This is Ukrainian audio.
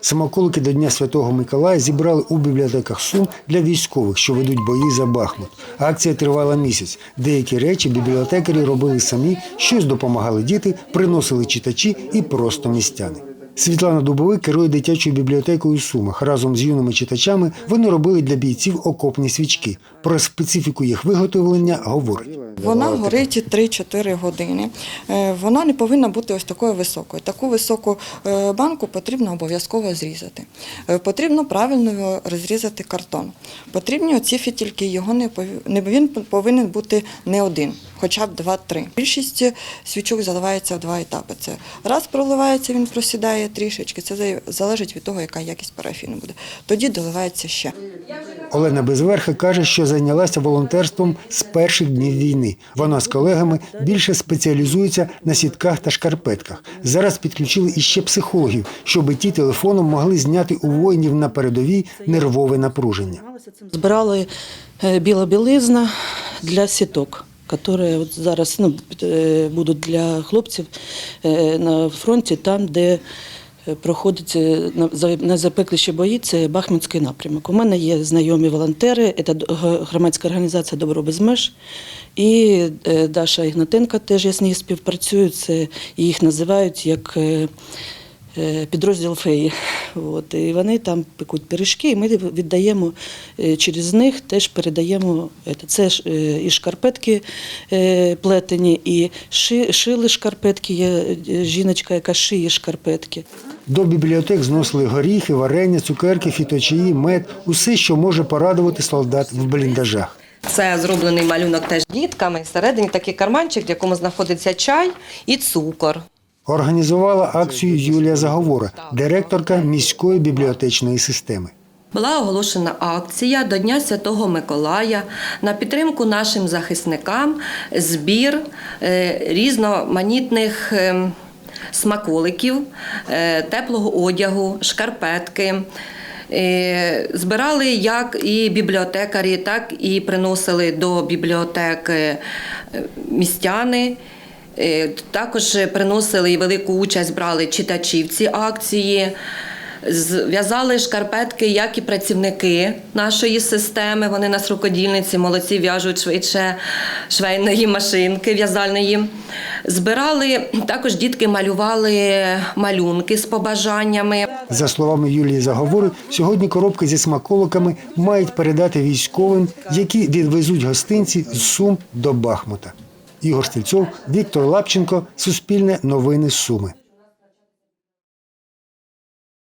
Самоколики до Дня Святого Миколая зібрали у бібліотеках Сум для військових, що ведуть бої за Бахмут. Акція тривала місяць. Деякі речі бібліотекарі робили самі, щось допомагали діти, приносили читачі і просто містяни. Світлана Дубовик керує дитячою бібліотекою у Сумах. Разом з юними читачами вони робили для бійців окопні свічки. Про специфіку їх виготовлення говорить. Вона горить 3-4 години. Е, Вона не повинна бути ось такою високою. Таку високу е, банку потрібно обов'язково зрізати. Е, Потрібно правильно розрізати картон. Потрібні оці фітільки, його не він повинен бути не один, хоча б два-три. Більшість свічок заливається в два етапи. Це раз проливається, він просідає трішечки. Це залежить від того, яка якість парафіну буде. Тоді доливається ще. Олена Безверха каже, що зайнялася волонтерством з перших днів війни. Вона з колегами більше спеціалізується на сітках та шкарпетках. Зараз підключили іще психологів, щоб ті телефоном могли зняти у воїнів на передовій нервове напруження. Збирали е, біла білизна для сіток, які от зараз ну, е, будуть для хлопців е, на фронті, там, де е, проходить на- за- найзапекліші бої, це Бахмутський напрямок. У мене є знайомі волонтери, це громадська організація Добро без меж. І е, Даша Ігнатенка теж я з нею співпрацюю. Це їх називають як е, підрозділ феї. От, і вони там пекуть пиріжки, і ми віддаємо через них, теж передаємо. Це ж і шкарпетки плетені, і шили шкарпетки. Є жіночка, яка шиє шкарпетки. До бібліотек зносили горіхи, варення, цукерки, фіточаї, мед, усе, що може порадувати солдат в бліндажах. Це зроблений малюнок теж дітками. Всередині такий карманчик, в якому знаходиться чай і цукор. Організувала акцію Юлія Заговора, директорка міської бібліотечної системи. Була оголошена акція до Дня Святого Миколая на підтримку нашим захисникам, збір е, різноманітних е, смаколиків, е, теплого одягу, шкарпетки. Е, Збирали як і бібліотекарі, так і приносили до бібліотек е, містяни. Також приносили і велику участь брали читачі в цій акції. З- В'язали шкарпетки, як і працівники нашої системи. Вони нас рукодільниці, молодці в'яжуть швидше швейної машинки в'язальної. Збирали також дітки малювали малюнки з побажаннями. За словами Юлії Заговори, сьогодні коробки зі смаколиками мають передати військовим, які відвезуть гостинці з Сум до Бахмута. Ігор Стільцов, Віктор Лапченко, Суспільне новини Суми.